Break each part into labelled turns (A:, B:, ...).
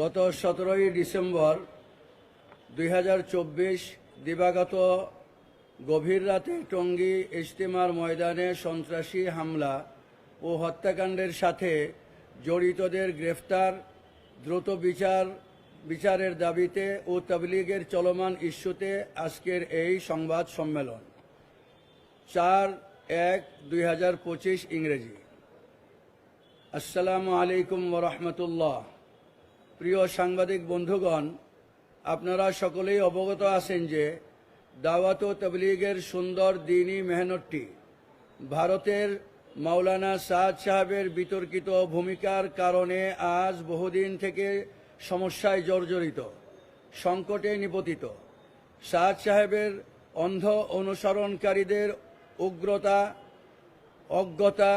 A: গত সতেরোই ডিসেম্বর দুই হাজার চব্বিশ দিবাগত গভীর রাতে টঙ্গী ইজতেমার ময়দানে সন্ত্রাসী হামলা ও হত্যাকাণ্ডের সাথে জড়িতদের গ্রেফতার, দ্রুত বিচার, বিচারের দাবিতে ও তাবলিগের চলমান ইস্যুতে আজকের এই সংবাদ সম্মেলন। চার এক দুই ইংরেজি। আসসালামু আলাইকুম ওরহমতুল্লাহ প্রিয় সাংবাদিক বন্ধুগণ, আপনারা সকলেই অবগত আছেন যে দাওয়াত ও তবলিগের সুন্দর দিনী মেহনতটি। ভারতের মাওলানা সাদ সাহেবের বিতর্কিত ভূমিকার কারণে আজ বহুদিন থেকে সমস্যায় জর্জরিত, সংকটে নিপতিত। সাদ সাহেবের অন্ধ অনুসরণকারীদের উগ্রতা, অজ্ঞতা,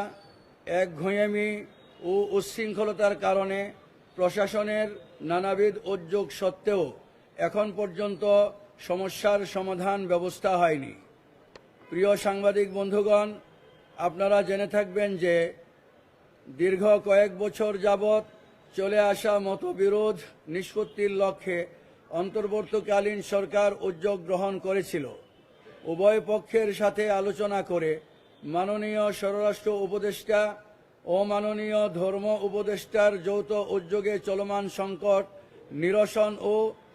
A: একঘয়েমি ও উচ্ছৃঙ্খলতার কারণে প্রশাসনের নানাবিধ উদ্যোগ সত্ত্বেও এখন পর্যন্ত সমস্যার সমাধান ব্যবস্থা হয়নি। প্রিয় সাংবাদিক বন্ধুগণ, আপনারা জেনে থাকবেন যে দীর্ঘ কয়েক বছর যাবৎ চলে আসা মতবিরোধ নিষ্পত্তির লক্ষ্যে অন্তর্বর্তীকালীন সরকার উদ্যোগ গ্রহণ করেছিল। উভয় পক্ষের সাথে আলোচনা করে মাননীয় স্বরাষ্ট্র উপদেষ্টা ও মাননীয় ধর্ম উপদেষ্টার যৌথ উদ্যোগে চলমান সংকট নিরসন ও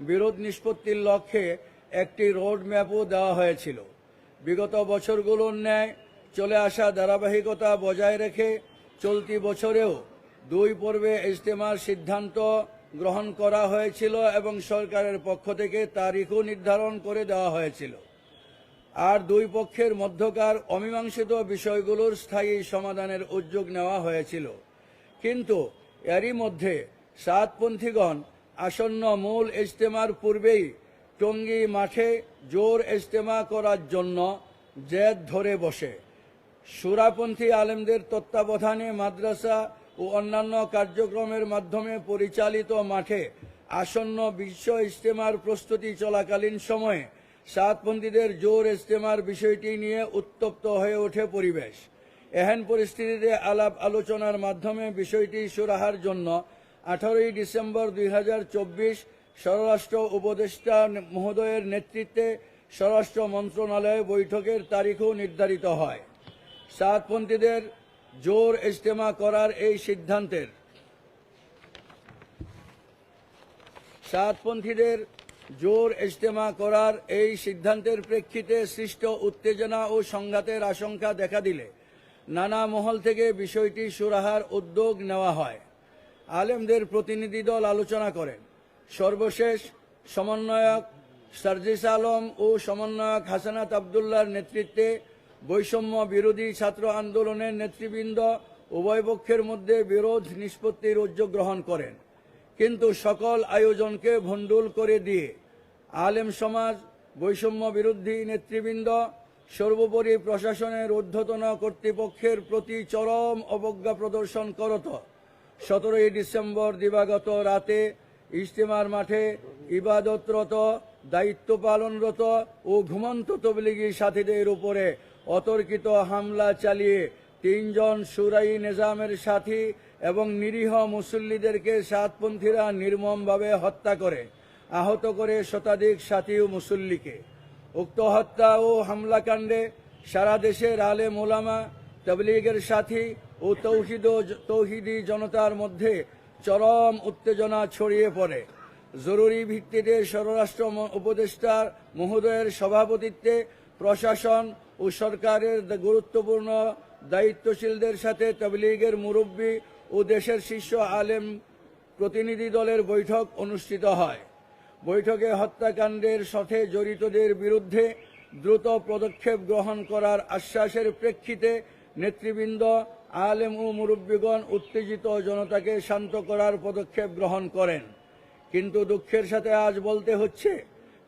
A: বিরোধ নিষ্পত্তির লক্ষ্যে একটি রোড ম্যাপও দেওয়া হয়েছিল। বিগত বছরগুলোর ন্যায় চলে আসা ধারাবাহিকতা বজায় রেখে চলতি বছরেও দুই পর্বে ইজতেমার সিদ্ধান্ত গ্রহণ করা হয়েছিল এবং সরকারের পক্ষ থেকে তারিখও নির্ধারণ করে দেওয়া হয়েছিল। আর দুই পক্ষের মধ্যকার অমীমাংসিত বিষয়গুলোর স্থায়ী সমাধানের উদ্যোগ নেওয়া হয়েছিল। কিন্তু এরই মধ্যে সাতপন্থীগণ আসন্ন মূল ইজতেমার পূর্বেই টঙ্গী মাঠে জোর ইজতেমা করার জন্য জেদ ধরে বসে। সুরাপন্থী আলেমদের তত্ত্বাবধানে মাদ্রাসা ও অন্যান্য কার্যক্রমের মাধ্যমে পরিচালিত মাঠে আসন্ন বিশ্ব ইজতেমার প্রস্তুতি চলাকালীন সময়ে সাতপন্থীদের জোর ইজতেমার বিষয়টি নিয়ে উত্তপ্ত হয়ে ওঠে পরিবেশ। এহেন পরিস্থিতিতে আলাপ আলোচনার মাধ্যমে বিষয়টি সুরাহার জন্য আঠারোই ডিসেম্বর দুই স্বরাষ্ট্র উপদেষ্টা মহোদয়ের নেতৃত্বে স্বরাষ্ট্র মন্ত্রণালয়ে বৈঠকের তারিখও নির্ধারিত হয়। সাতপন্থীদের জোর ইজতেমা করার এই সিদ্ধান্তের সাতপন্থীদের জোর ইজতেমা করার এই সিদ্ধান্তের প্রেক্ষিতে সৃষ্ট উত্তেজনা ও সংঘাতের আশঙ্কা দেখা দিলে নানা মহল থেকে বিষয়টি সুরাহার উদ্যোগ নেওয়া হয়। আলেমদের প্রতিনিধি দল আলোচনা করেন। সর্বশেষ সমন্বয়ক সার্জিস আলম ও সমন্বয়ক হাসানাত আবদুল্লার নেতৃত্বে বৈষম্য বিরোধী ছাত্র আন্দোলনের নেতৃবৃন্দ উভয় পক্ষের মধ্যে বিরোধ নিষ্পত্তির উদ্যোগ গ্রহণ করেন। কিন্তু সকল আয়োজনকে ভণ্ডুল করে দিয়ে আলেম সমাজ, বৈষম্য বিরোধী নেতৃবৃন্দ, সর্বোপরি প্রশাসনের ঊর্ধ্বতন কর্তৃপক্ষের প্রতি চরম অবজ্ঞা প্রদর্শন করত। সতেরোই ডিসেম্বর দিবাগত রাতে ইজতেমার মাঠে ইবাদতরত দায়িত্ব পালনরত ও ঘুমন্ত তবলিগি সাথীদের উপরে অতর্কিত হামলা চালিয়ে তিনজন সুরাই নিজামের সাথী এবং নিরীহ মুসল্লিদেরকে সাতপন্থীরা নির্মমভাবে হত্যা করে। আহত করে শতাধিক সাথী ও মুসল্লিকে। উক্ত হত্যা ও হামলাকাণ্ডে সারা দেশের আলে মোলামা তবলিগের সাথী ও তৌহিদ তৌহিদি জনতার মধ্যে চরম উত্তেজনা ছড়িয়ে পড়ে। জরুরি ভিত্তিতে স্বরাষ্ট্র উপদেষ্টার মহোদয়ের সভাপতিত্বে প্রশাসন ও সরকারের গুরুত্বপূর্ণ দায়িত্বশীলদের সাথে তবলিগের মুরব্বী ও দেশের শীর্ষ আলেম প্রতিনিধি দলের বৈঠক অনুষ্ঠিত হয়। বৈঠকে হত্যাকাণ্ডের সাথে জড়িতদের বিরুদ্ধে দ্রুত পদক্ষেপ গ্রহণ করার আশ্বাসের প্রেক্ষিতে নেতৃবৃন্দ, আলেম ও মুরব্বীগণ উত্তেজিত জনতাকে শান্ত করার পদক্ষেপ গ্রহণ করেন। কিন্তু দুঃখের সাথে আজ বলতে হচ্ছে,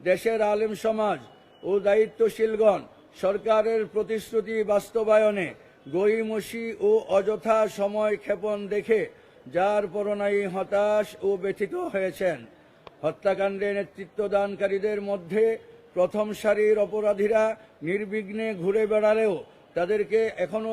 A: দেশের আলেম সমাজ ও দায়িত্বশীলগণ সরকারের প্রতিশ্রুতি বাস্তবায়নে গড়িমসি ও অযথা সময় ক্ষেপণ দেখে যার পরনাই হতাশ ও ব্যথিত হয়েছেন। হত্যাকাণ্ডে নেতৃত্বদানকারীদের মধ্যে প্রথম সারির অপরাধীরা নির্বিঘ্নে ঘুরে বেড়ালেও তাদেরকে এখনও